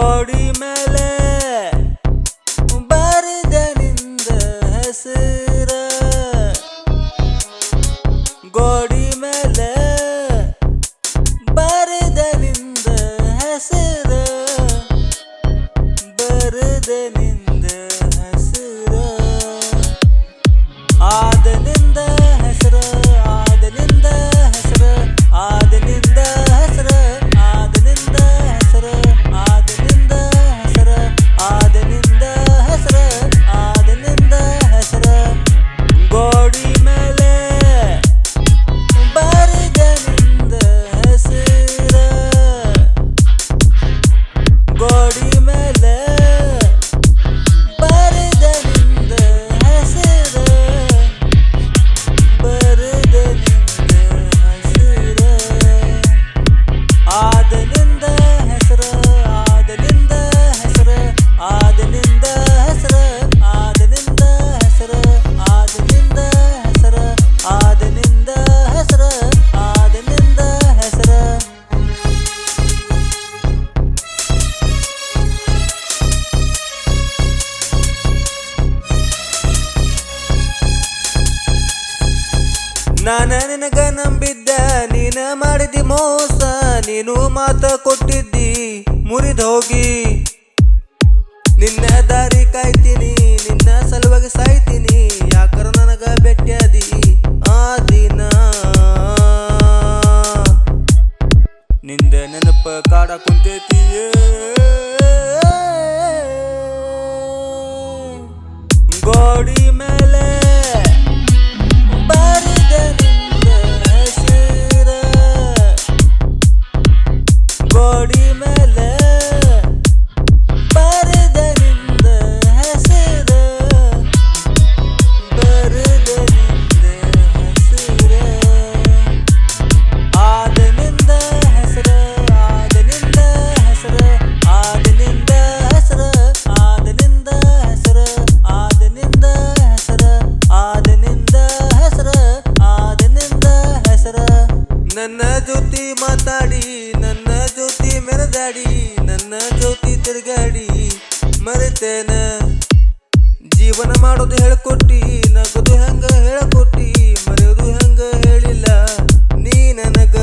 body melody. ನಾನ ನಿನಗ ನಂಬಿದ್ದ, ನೀನ ಮಾಡಿದಿ ಮೋಸ, ನೀನು ಮಾತ ಕೊಟ್ಟಿದ್ದಿ, ಮುರಿದ ಹೋಗಿ. ನಿನ್ನ ದಾರಿ ಕಾಯ್ತೀನಿ, ನಿನ್ನ ಸಲುವಾಗಿ ಸಾಯ್ತೀನಿ, ಯಾಕರ ನನಗ ಬೆಟ್ಟ್ಯಾದಿ ಆ ದಿನ? ನಿಂದ ನೆನಪ ಕಾಡ ಕುಂತೈತಿಯೇ? ಗೋಡಿ ಮೇಲೆ ನನ್ನ ಜ್ಯೋತಿ ಮಾತಾಡಿ, ನನ್ನ ಜೊತೆ ಮೆರೆದಾಡಿ, ನನ್ನ ಜ್ಯೋತಿ ತಿರುಗಾಡಿ, ಮರೆತೇನ. ಜೀವನ ಮಾಡೋದು ಹೇಳ್ಕೊಟ್ಟಿ, ನಗದು ಹೆಂಗ ಹೇಳ್ಕೊಟ್ಟಿ, ಮರೆಯೋದು ಹೆಂಗ ಹೇಳಿಲ್ಲ ನೀ ನನಗ.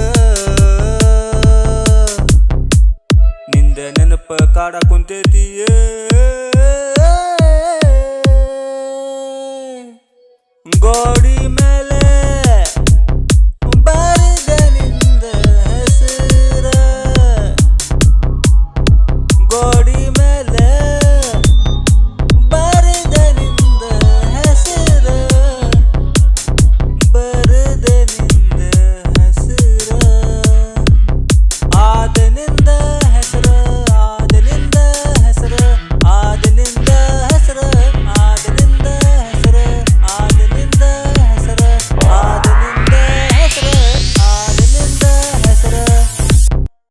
ನಿಂದ ನೆನಪ ಕಾಡ ಕುಂತೈತಿಯೇ?